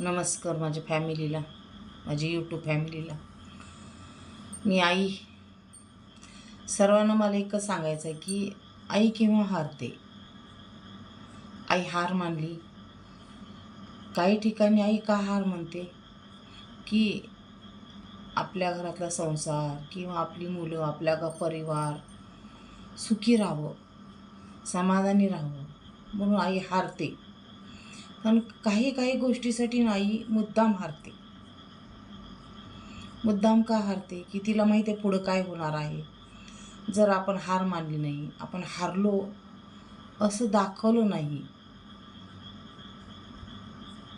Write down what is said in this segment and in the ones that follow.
नमस्कार माझ्या फॅमिलीला माझी यूट्यूब फॅमिलीला. मी आई. सर्वांना मला एकच सांगायचं आहे की आई केव्हा हारते? आई हार मानली. काही ठिकाणी आई का हार म्हणते? की आपल्या घरातला संसार किंवा आपली मुलं आपल्या परिवार सुखी राहावं समाधानी राहावं म्हणून आई हारते. पण काही काही गोष्टीसाठी नाही मुद्दाम हारते. मुद्दाम का हारते? की तिला माहिती आहे पुढं काय होणार आहे. जर आपण हार मानली नाही आपण हारलो असं दाखवलं नाही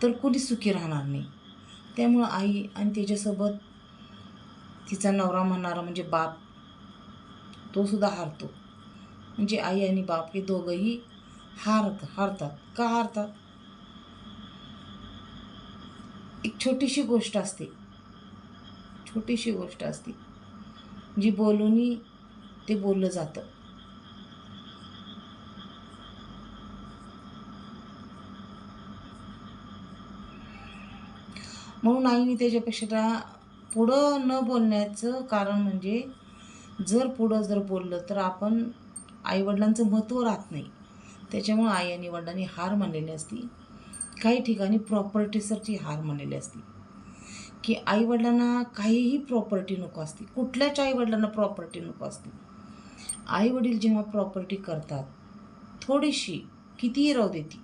तर कोणी सुखी राहणार नाही. त्यामुळं आई आणि त्याच्यासोबत तिचा नवरा म्हणणारा म्हणजे बाप तो सुद्धा हारतो. म्हणजे आई आणि बाप हे दोघंही हार हारतात. का हारतात? एक छोटीशी गोष्ट असते. छोटीशी गोष्ट असते. जी बोलूनही ते बोललं जातं. म्हणून आईने त्याच्यापेक्षा पुढं न बोलण्याचं कारण म्हणजे जर पुढं जर बोललं तर आपण आईवडिलांचं महत्त्व राहत नाही. त्याच्यामुळं आई आणि वडिलांनी हार मानलेली असती. काही ठिकाणी प्रॉपर्टीसाठी हार मानलेली असते. की आईवडिलांना काहीही प्रॉपर्टी नको असते. कुठल्याच आईवडिलांना प्रॉपर्टी नको असते. आईवडील जेव्हा प्रॉपर्टी करतात थोडीशी कितीही राहू देती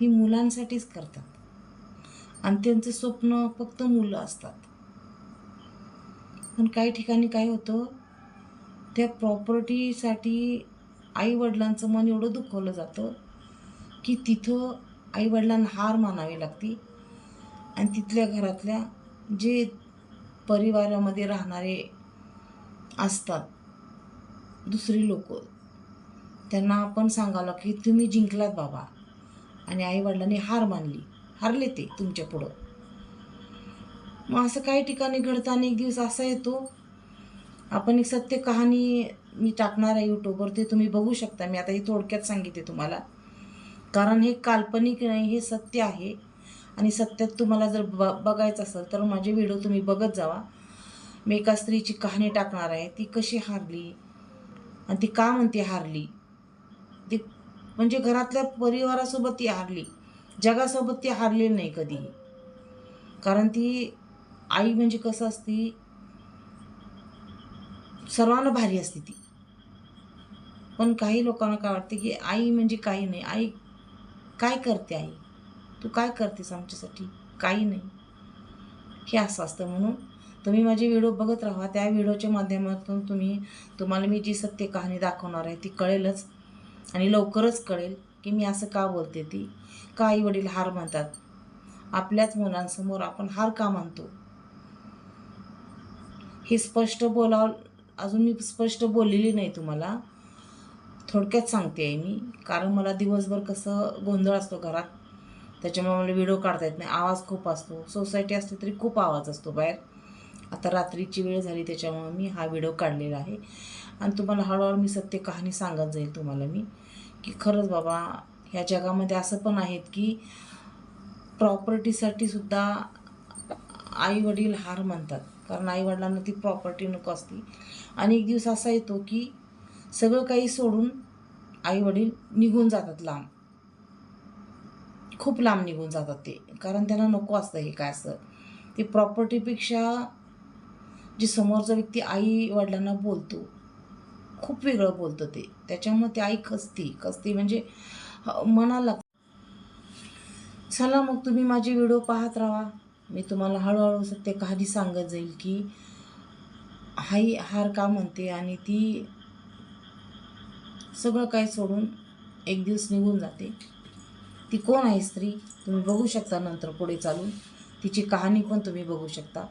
ती मुलांसाठीच करतात. आणि त्यांचं स्वप्न फक्त मुलं असतात. पण काही ठिकाणी काय होतं त्या प्रॉपर्टीसाठी आईवडिलांचं मन एवढं दुखवलं जातं की तिथं आईवडिलांना हार मानावी लागती. आणि तिथल्या घरातल्या जे परिवारामध्ये राहणारे असतात दुसरी लोक त्यांना आपण सांगावं की तुम्ही जिंकलात बाबा. आणि आईवडिलांनी हार मानली. हारले ते तुमच्या पुढं. मग असं काही ठिकाणी घडताना आणि एक दिवस असा येतो. आपण एक सत्य कहाणी मी टाकणार आहे यूट्यूबवर ते तुम्ही बघू शकता. मी आता हे थोडक्यात सांगितले तुम्हाला. कारण हे काल्पनिक नाही हे सत्य आहे. आणि सत्यात तुम्हाला जर ब बघायचं असेल तर माझे व्हिडिओ तुम्ही बघत जावा. मी एका स्त्रीची कहाणी टाकणार आहे. ती कशी हारली? आणि ती का म्हणते हारली? ती म्हणजे घरातल्या परिवारासोबत ती हारली. जगासोबत ती हारली नाही कधीही कारण ती आई म्हणजे कसं असती? सर्वांना भारी असते ती. पण काही लोकांना काय वाटते की आई म्हणजे काही नाही. आई काय करते आई? तू काय करतेस आमच्यासाठी? काही नाही. हे असं असतं म्हणून तुम्ही माझे व्हिडिओ बघत राहा. त्या व्हिडिओच्या माध्यमातून तुम्ही तुम्हाला मी जी सत्य कहाणी दाखवणार आहे ती कळेलच आणि लवकरच कळेल की मी असं का बोलते ती. का आई वडील हार मानतात? आपल्याच मुलांसमोर आपण हार का मानतो? हे स्पष्ट बोलाव अजून मी स्पष्ट बोललेली नाही तुम्हाला. थोडक्यात सांगते आहे मी. कारण मला दिवसभर कसं गोंधळ असतो घरात. त्याच्यामुळे मला व्हिडिओ काढता येत नाही. आवाज खूप असतो. सोसायटी असते तरी खूप आवाज असतो बाहेर. आता रात्रीची वेळ झाली त्याच्यामुळे मी हा व्हिडिओ काढलेला आहे. आणि तुम्हाला हळूहळू मी सत्य कहाणी सांगत जाईल तुम्हाला मी. की खरंच बाबा ह्या जगामध्ये असं पण आहेत की प्रॉपर्टीसाठी सुद्धा आईवडील हार म्हणतात. कारण आईवडिलांना ती प्रॉपर्टी नको असते. आणि एक दिवस असा येतो की सगळं काही सोडून आईवडील निघून जातात लांब. खूप लांब निघून जातात ते. कारण त्यांना नको असतं हे काय असतं ते प्रॉपर्टीपेक्षा जे समोरचा व्यक्ती आई वडिलांना बोलतो खूप वेगळं बोलतं ते. त्याच्यामुळे ती आई खसती. खसती म्हणजे मनाला. चला मग तुम्ही माझे व्हिडिओ पाहत राहा. मी तुम्हाला हळूहळू सत्य कहाणी सांगत जाईल की आई हार का म्हणते आणि ती सगळं काही सोडून एक दिवस निघून जाते. ती कोण आहे स्त्री? तुम्ही बघू शकता नंतर पुढे चालून. तिची कहाणी पण तुम्ही बघू शकता.